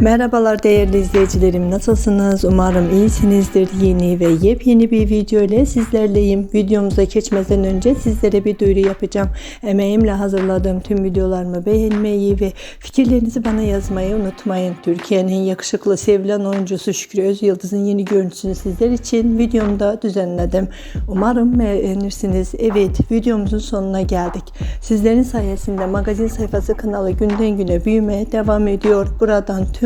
Merhabalar değerli izleyicilerim nasılsınız? Umarım iyisinizdir. Yeni ve yepyeni bir video ile sizlerleyim. Videomuza geçmeden önce sizlere bir duyuru yapacağım. Emeğimle hazırladığım tüm videolarımı beğenmeyi ve fikirlerinizi bana yazmayı unutmayın. Türkiye'nin yakışıklı sevilen oyuncusu Şükrü Özyıldız'ın yeni görüntüsünü sizler için videomda düzenledim. Umarım beğenirsiniz. Evet videomuzun sonuna geldik. Sizlerin sayesinde magazin sayfası kanalı günden güne büyümeye devam ediyor. Buradan tüm